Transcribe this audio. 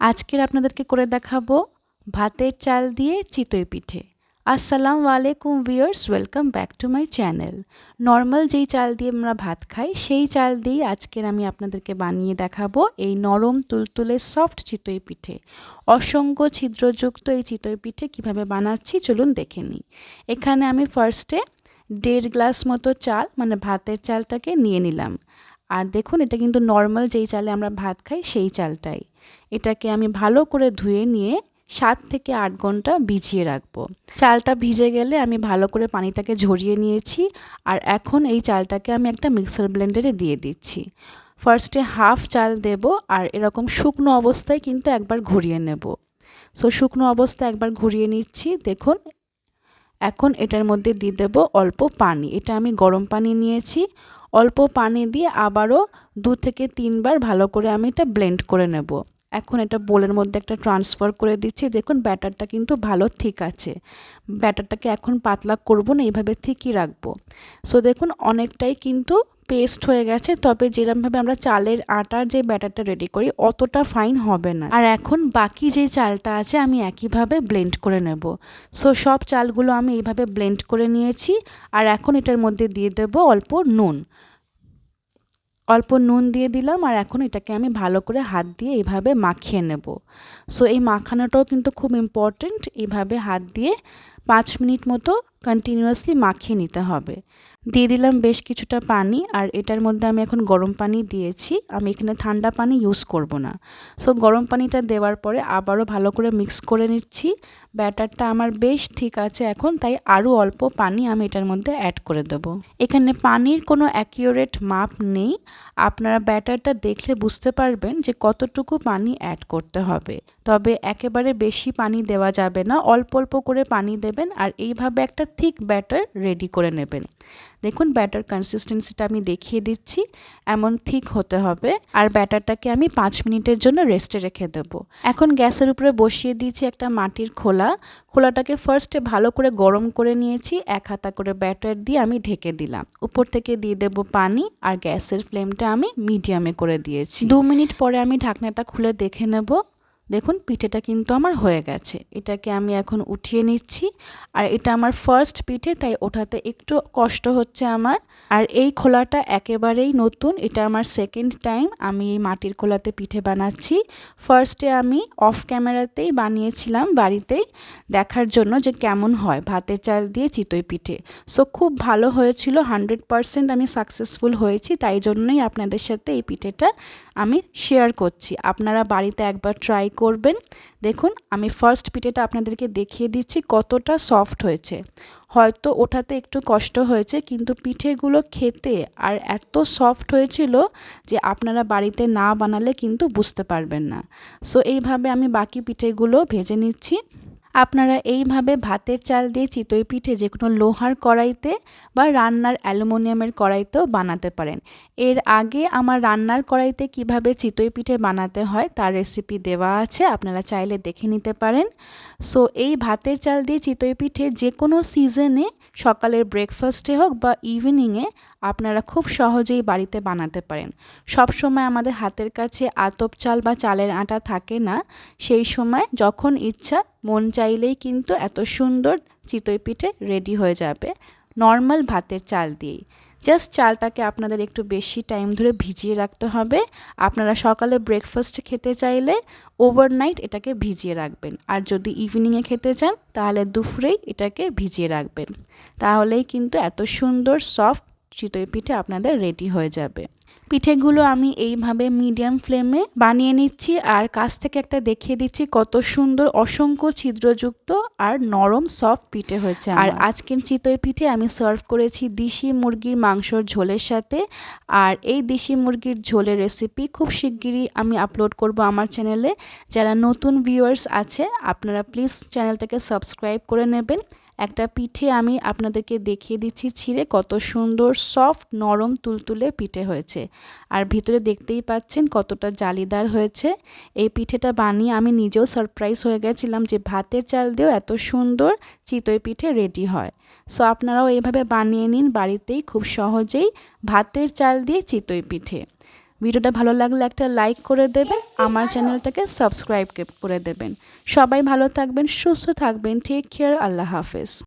আজকের আপনাদেরকে করে দেখাবো ভাতের চাল দিয়ে চিতই পিঠে। আসসালামু আলাইকুম viewers, welcome back to my channel. Normal যেই চাল দিয়ে আমরা ভাত খাই, সেই চাল দিয়েই আজকের আমি আপনাদেরকে বানিয়ে দেখাবো এই নরম তুলতুলে সফট চিতই পিঠে। অসংখ্য ছিদ্রযুক্ত এই চিতই পিঠে কীভাবে বানাচ্ছি চলুন দেখে নিই। এখানে আমি ফার্স্টে দেড় গ্লাস মতো চাল মানে ভাতের চালটাকে নিয়ে নিলাম। আর দেখুন, এটা কিন্তু নর্মাল যেই চালে আমরা ভাত খাই, সেই চালটাই। এটাকে আমি ভালো করে ধুয়ে নিয়ে সাত থেকে আট ঘণ্টা ভিজিয়ে রাখব। চালটা ভিজে গেলে আমি ভালো করে পানিটাকে ঝরিয়ে নিয়েছি আর এখন এই চালটাকে আমি একটা মিক্সার ব্লেন্ডারে দিয়ে দিচ্ছি। ফার্স্টে হাফ চাল দেব আর এরকম শুকনো অবস্থায় কিন্তু একবার ঘুরিয়ে নেব। সো শুকনো অবস্থায় একবার ঘুরিয়ে নিচ্ছি। দেখুন এখন এটার মধ্যে দিয়ে দেবো অল্প পানি। এটা আমি গরম পানি নিয়েছি। অল্প পানি দিয়ে আবারও দু থেকে তিনবার ভালো করে আমি এটা ব্লেন্ড করে নেব। এখন এটা বোলের মধ্যে একটা ট্রান্সফার করে দিচ্ছি। দেখুন, ব্যাটারটা কিন্তু ভালো ঠিক আছে। ব্যাটারটাকে এখন পাতলা করব না এইভাবে ঠিকই রাখব। সো দেখুন, অনেকটাই কিন্তু পেস্ট হয়ে গেছে, তবে যেরমভাবে আমরা চালের আটার যে ব্যাটারটা রেডি করি, অতটা ফাইন হবে না। আর এখন বাকি যে চালটা আছে, আমি একইভাবে ব্লেন্ড করে নেব। সো সব চালগুলো আমি এইভাবে ব্লেন্ড করে নিয়েছি, আর এখন এটার মধ্যে দিয়ে দেব অল্প নুন। অল্প নুন দিয়ে দিলাম, আর এখন এটাকে আমি ভালো করে হাত দিয়ে এইভাবে মাখিয়ে নেব। সো এই মাখানোটাও কিন্তু খুব ইম্পর্টেন্ট এইভাবে হাত দিয়ে পাঁচ মিনিট মতো কন্টিনিউয়াসলি মাখিয়ে নিতে হবে। দিয়ে দিলাম বেশ কিছুটা পানি, আর এটার মধ্যে আমি এখন গরম পানি দিয়েছি। আমি এখানে ঠান্ডা পানি ইউজ করব না। সো গরম পানিটা দেওয়ার পরে আবারও ভালো করে মিক্স করে নিচ্ছি। ব্যাটারটা আমার বেশ ঠিক আছে এখন, তাই আরও অল্প পানি আমি এটার মধ্যে অ্যাড করে দেবো। এখানে পানির কোনো অ্যাকিউরেট মাপ নেই। আপনারা ব্যাটারটা দেখলে বুঝতে পারবেন যে কতটুকু পানি অ্যাড করতে হবে। তবে একেবারে বেশি পানি দেওয়া যাবে না। অল্প অল্প করে পানি দেবেন আর এইভাবে একটা থিক ব্যাটার রেডি করে নেবেন। দেখুন ব্যাটার কনসিস্টেন্সিটা আমি দেখিয়ে দিচ্ছি, এমন ঠিক হতে হবে আর ব্যাটারটাকে আমি পাঁচ মিনিটের জন্য রেস্টে রেখে দেব। এখন গ্যাসের উপরে বসিয়ে দিয়েছি একটা মাটির খোলা। খোলাটাকে ফার্স্টে ভালো করে গরম করে নিয়েছি, এক হাতা করে ব্যাটার দিয়ে আমি ঢেকে দিলাম। উপর থেকে দিয়ে দেব পানি আর গ্যাসের ফ্লেমটা আমি মিডিয়ামে করে দিয়েছি। দু মিনিট পরে আমি ঢাকনাটা খুলে দেখে নেব। দেখুন, পিঠেটা কিন্তু আমার হয়ে গেছে। এটাকে আমি এখন উঠিয়ে নিচ্ছি। আর এটা আমার ফার্স্ট পিঠে, তাই ওঠাতে একটু কষ্ট হচ্ছে আমার। আর এই খোলাটা একেবারেই নতুন, এটা আমার সেকেন্ড টাইম আমি এই মাটির খোলাতে পিঠে বানাচ্ছি। ফার্স্টে আমি অফ ক্যামেরাতেই বানিয়েছিলাম বাড়িতেই, দেখার জন্য যে কেমন হয়, ভাতের চাল দিয়ে চিতই পিঠে। সো খুব ভালো হয়েছিল হান্ড্রেড পারসেন্ট আমি সাকসেসফুল হয়েছি, তাই জন্যই আপনাদের সাথে এই পিঠেটা আমি শেয়ার করছি। আপনারা বাড়িতে একবার ট্রাই করবেন। দেখুন, আমি ফার্স্ট পিঠেটা আপনাদেরকে দেখিয়ে দিচ্ছি কতটা সফট হয়েছে। হয়তো ওঠাতে একটু কষ্ট হয়েছে, কিন্তু পিঠেগুলো খেতে আর এত সফট হয়েছিল যে আপনারা বাড়িতে না বানালে কিন্তু বুঝতে পারবেন না। সো এইভাবে আমি বাকি পিঠেগুলো ভেজে নিচ্ছি। আপনারা এইভাবে ভাতের চাল দিয়ে চিতই পিঠে যে কোনো লোহার কড়াইতে বা রান্নার অ্যালুমিনিয়ামের কড়াইতেও বানাতে পারেন। এর আগে আমার রান্নার কড়াইতে কীভাবে চিতই পিঠে বানাতে হয় তার রেসিপি দেওয়া আছে, আপনারা চাইলে দেখে নিতে পারেন। সো এই ভাতের চাল দিয়ে চিতই পিঠে যে কোনো সিজনে সকালের ব্রেকফাস্টে হোক বা ইভিনিংয়ে আপনারা খুব সহজেই বাড়িতে বানাতে পারেন। সব সময় আমাদের হাতের কাছে আতপ চাল বা চালের আটা থাকে না, সেই সময় যখন ইচ্ছা মন চাইলেই কিন্তু এত সুন্দর চিতই পিঠে রেডি হয়ে যাবে নর্মাল ভাতের চাল দিয়েই। জাস্ট চালটাকে আপনাদের একটু বেশি টাইম ধরে ভিজিয়ে রাখতে হবে। আপনারা সকালে ব্রেকফাস্ট খেতে চাইলে ওভারনাইট এটাকে ভিজিয়ে রাখবেন। আর যদি ইভিনিংয়ে খেতে চান, তাহলে দুপুরেই এটাকে ভিজিয়ে রাখবেন। তাহলেই কিন্তু এত সুন্দর সফট চিতই পিঠে আপনাদের রেডি হয়ে যাবে। পিঠেগুলো আমি এইভাবে মিডিয়াম ফ্লেমে বানিয়ে নিচ্ছি আর কাছ থেকে একটা দেখিয়ে দিচ্ছি কত সুন্দর অসংখ্য ছিদ্রযুক্ত আর নরম সফট পিঠে হয়েছে আর আজকের চিতই পিঠে আমি সার্ভ করেছি দিশি মুরগির মাংসর ঝোলের সাথে। আর এই দেশি মুরগির ঝোলের রেসিপি খুব শিগগিরই আমি আপলোড করব আমার চ্যানেলে যারা নতুন ভিউয়ার্স আছে আপনারা প্লিজ চ্যানেলটাকে সাবস্ক্রাইব করে নেবেন। একটা পিঠে আমি আপনাদেরকে দেখিয়ে দিচ্ছি ছিঁড়ে কত সুন্দর সফট নরম তুলতুলে পিঠে হয়েছে। আর ভিতরে দেখতেই পাচ্ছেন কতটা জালিদার হয়েছে। এই পিঠেটা বানিয়ে আমি নিজেও সারপ্রাইজ হয়ে গেছিলাম যে ভাতের চাল দিয়েও এত সুন্দর চিতই পিঠে রেডি হয়। সো আপনারাও এইভাবে বানিয়ে নিন, বাড়িতেই খুব সহজেই ভাতের চাল দিয়ে চিতই পিঠে। ভিডিওটা ভালো লাগলে একটা লাইক করে দেবেন, আমার চ্যানেলটাকে সাবস্ক্রাইব করে দেবেন। সবাই ভালো থাকবেন, সুস্থ থাকবেন ঠিক কেয়ার আল্লাহ হাফেজ।